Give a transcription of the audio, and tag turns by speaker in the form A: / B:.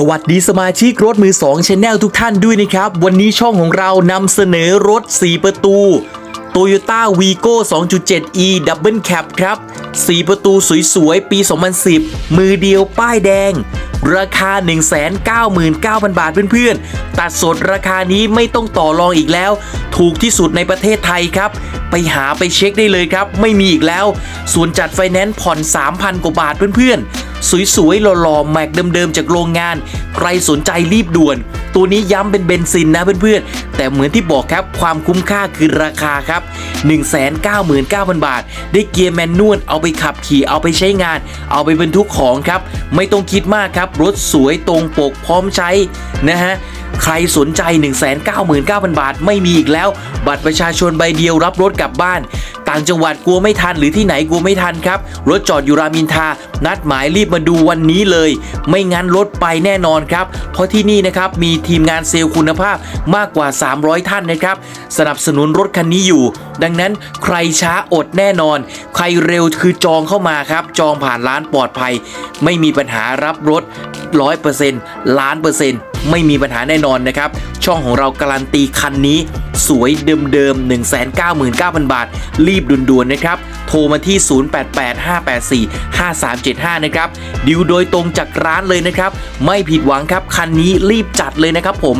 A: สวัสดีสมาชิกรถมือ2 Channel ทุกท่านด้วยนะครับ วันนี้ช่องของเรานำเสนอรถ 4 ประตู Toyota Vigo 2.7e Double Cab ครับ 4 ประตูสวยๆ ปี 2010 มือเดียวป้ายแดง ราคา 199,000 บาทเพื่อนๆ ตัดสดราคานี้ไม่ต้องต่อรองอีกแล้ว ถูกที่สุดในประเทศไทยครับไปหาไปเช็คได้เลยครับ ไม่มีอีกแล้ว ส่วนจัดไฟแนนซ์ผ่อน 3,000 กว่าบาทเพื่อนๆ สวยๆหล่อๆ แม็กเดิมๆ จากโรงงาน ใครสนใจรีบด่วน ตัวนี้ย้ำเป็นเบนซินนะเพื่อนๆ แต่เหมือนที่บอกครับความคุ้มค่าคือราคาครับ 199,000 บาท ได้เกียร์แมนนวลเอาไปขับขี่เอาไปใช้งาน เอาไปบรรทุกของครับ ไม่ต้องคิดมากครับ รถสวยตรงปกพร้อมใช้นะฮะ ใครสนใจ 199,000 บาท ไม่มีอีกแล้ว บัตรประชาชนใบเดียวรับรถกลับบ้าน ต่างจังหวัดกลัวไม่ทันหรือที่ไหนกลัวไม่ทันครับ รถจอดอยู่รามินทา นัดหมายรีบมาดูวันนี้เลย ไม่งั้นรถไปแน่นอนครับ เพราะที่นี่นะครับมีทีมงานเซลล์คุณภาพมากกว่า 300 ท่านนะครับ สนับสนุนรถคันนี้อยู่ ดังนั้นใครช้าอดแน่นอน ใครเร็วคือจองเข้ามาครับ จองผ่านร้านปลอดภัย ไม่มีปัญหารับรถ100%ล้านเปอร์เซ็นต์ไม่มีปัญหาแน่นอนนะครับ ช่องของเราการันตีคันนี้ สวยเดิมๆ 199,000 บาท รีบด่วนๆ นะครับ โทรมาที่ 0885845375 นะครับ ดิวโดยตรงจากร้านเลยนะครับ ไม่ผิดหวังครับ คันนี้รีบจัดเลยนะครับผม